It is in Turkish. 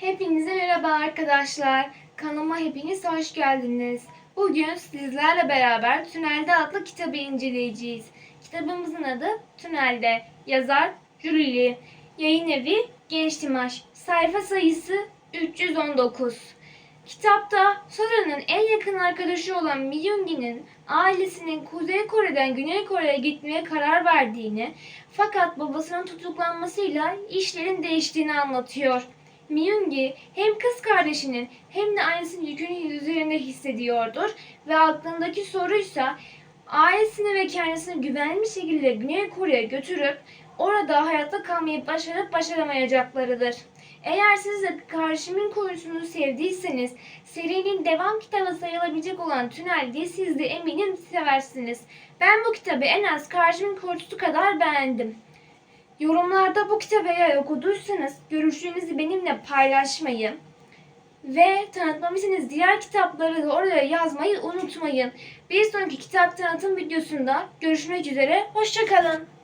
Hepinize merhaba arkadaşlar. Kanalıma hepiniz hoş geldiniz. Bugün sizlerle beraber Tünelde adlı kitabı inceleyeceğiz. Kitabımızın adı Tünelde. Yazar Julie. Yayın evi Genç Timaş. Sayfa sayısı 319. Kitapta Sora'nın en yakın arkadaşı olan Miyungi'nin ailesinin Kuzey Kore'den Güney Kore'ye gitmeye karar verdiğini fakat babasının tutuklanmasıyla işlerin değiştiğini anlatıyor. Miyungi hem kız kardeşinin hem de annesinin yükünü üzerinde hissediyordur ve aklındaki soruysa ailesini ve kendisini güvenli bir şekilde Güney Kore'ye götürüp orada hayatta kalmayı başarıp başaramayacaklarıdır. Eğer siz de Karşımın Koyusu'nu sevdiyseniz serinin devam kitabı sayılabilecek olan Tünel'i siz de eminim seversiniz. Ben bu kitabı en az Karşımın Koyusu kadar beğendim. Yorumlarda bu kitabı eğer okuduysanız görüşlerinizi benimle paylaşmayı ve tanıtmamışsınız diğer kitapları da oraya yazmayı unutmayın. Bir sonraki kitap tanıtım videosunda görüşmek üzere. Hoşçakalın.